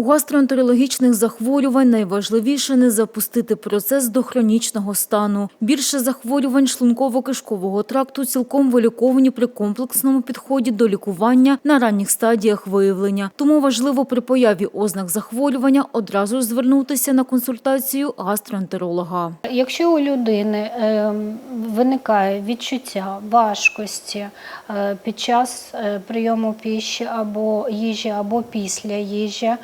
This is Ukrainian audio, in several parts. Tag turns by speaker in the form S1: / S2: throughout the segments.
S1: У гастроентерологічних захворювань найважливіше не запустити процес до хронічного стану. Більше захворювань шлунково-кишкового тракту цілком виліковані при комплексному підході до лікування на ранніх стадіях виявлення. Тому важливо при появі ознак захворювання одразу звернутися на консультацію гастроентеролога.
S2: Якщо у людини ем, виникає відчуття важкості е, під час е, прийому піші або їжі, або після їжі, е,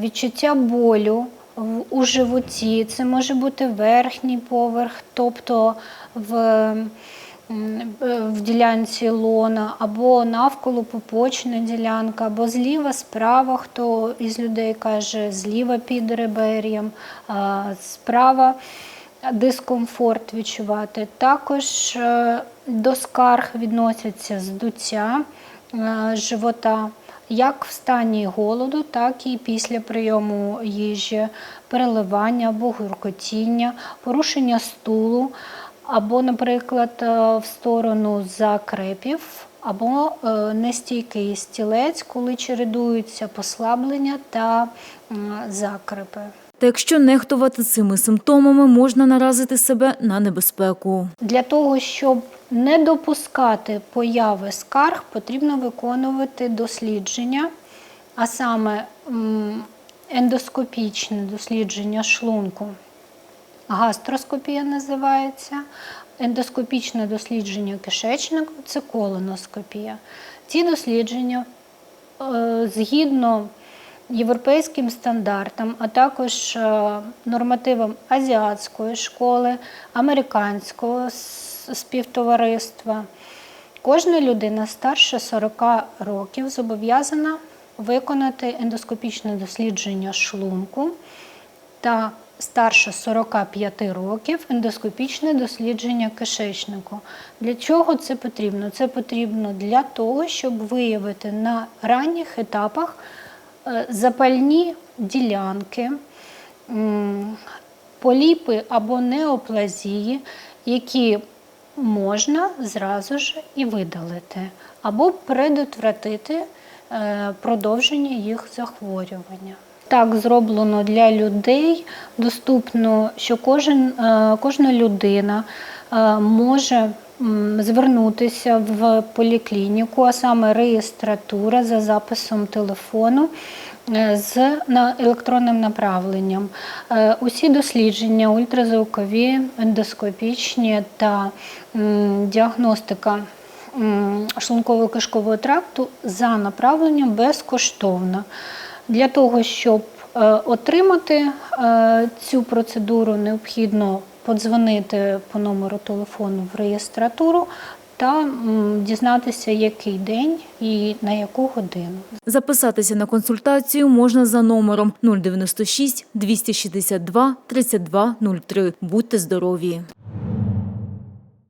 S2: відчуття болю у животі, це може бути верхній поверх, тобто в е, в ділянці лона, або навколо пупочна ділянка, або зліва, справа, хто із людей каже, зліва під ребер'ям, справа дискомфорт відчувати. Також е, до скарг відносяться здуття е, живота. Як в стані голоду, так і після прийому їжі, переливання або гуркотіння, порушення стулу, або, наприклад, е, в сторону закрепів, або е, нестійкий стілець, коли чередуються послаблення та закрепи.
S1: Та якщо нехтувати цими симптомами, можна наразити себе на небезпеку.
S2: Для того, щоб не допускати появи скарг, потрібно виконувати дослідження, а саме ендоскопічне дослідження шлунку. Гастроскопія називається, ендоскопічне дослідження кишечника це колоноскопія. Ці дослідження е, згідно європейським стандартам, а також е, нормативам азіатської школи, американського співтовариства. Кожна людина старше 40 років зобов'язана виконати ендоскопічне дослідження шлунку та старше 45 років ендоскопічне дослідження кишечнику. Для чого це потрібно? Це потрібно для того, щоб виявити на ранніх етапах запальні ділянки, поліпи або неоплазії, які можна зразу ж і видалити, або предотвратити е, продовження їх захворювання. Так зроблено для людей, доступно, що кожен, е, кожна людина е, може звернутися в поліклініку, а саме реєстратура за записом телефону е, з електронним направленням. Е, Усі дослідження ультразвукові, ендоскопічні та діагностика шлунково-кишкового тракту за направленням безкоштовно. Для того, щоб е, отримати цю процедуру, необхідно подзвонити по номеру телефону в реєстратуру та дізнатися, який день і на яку годину.
S1: Записатися на консультацію можна за номером 096 262 3203. Будьте здорові!